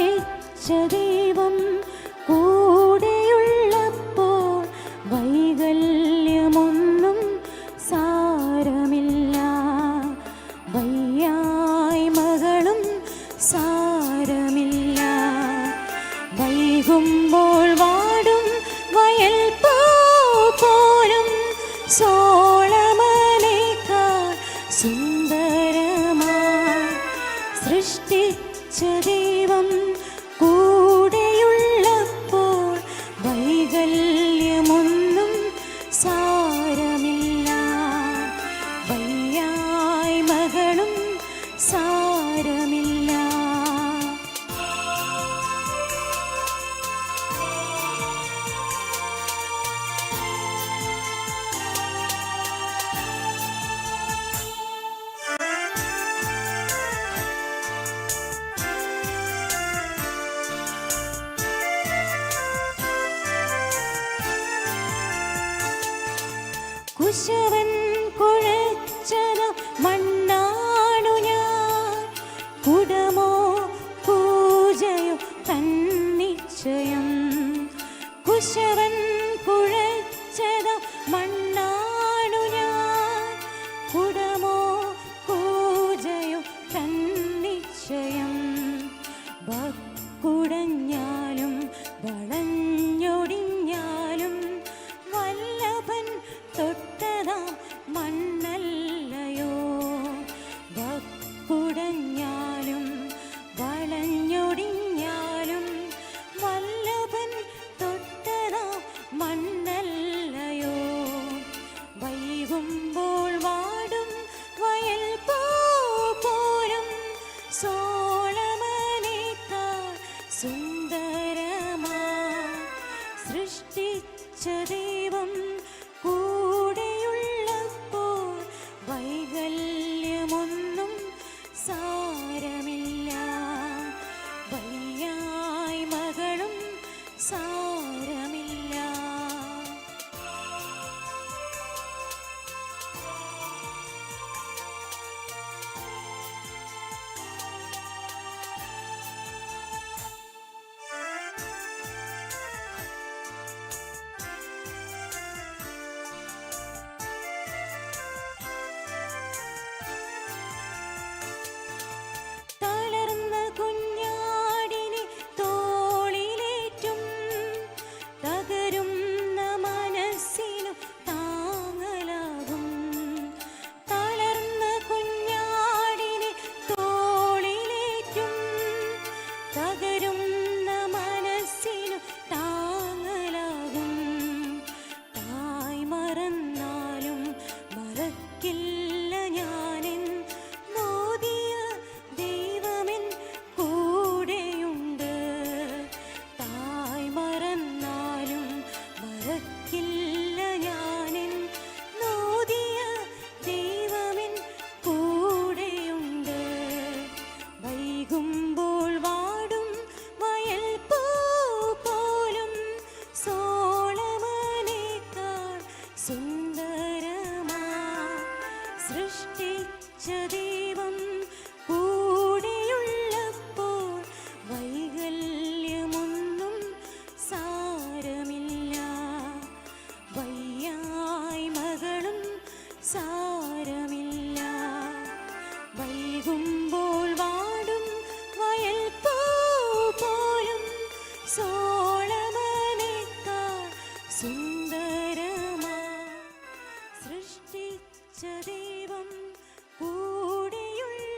വിളിച്ച ദൈവം കൂടെയുള്ളപ്പോൾ വൈകല്യമൊന്നും സാരമില്ല. വയ്യായ്മകളും സാരമില്ല. വൈകുമ്പോൾ വാടും വയൽ പോലും സോളമനേക്കാൾ സുന്ദരമാ. സൃഷ്ടി സൃഷ്ടിച്ച കുശവൻ സൃഷ്ടിച്ച ദൈവം കൂടെയുള്ളപ്പോൾ വൈകല്യമൊന്നും സാരമില്ല. വയ്യായ്മകളും സാ ജനിച്ച ദൈവം കൂടെയുള്ളപ്പോൾ വൈകല്യമൊന്നും സാരമില്ല. വയ്യായ്മകളും സാരമില്ല. വൈകുമ്പോൾ വാടും വയൽപ്പൂ പോലും സോളമനേക്കാൾ സുന്ദരമാ. സൃഷ്ടിച്ച ദൈവം കൂടെയുള്ള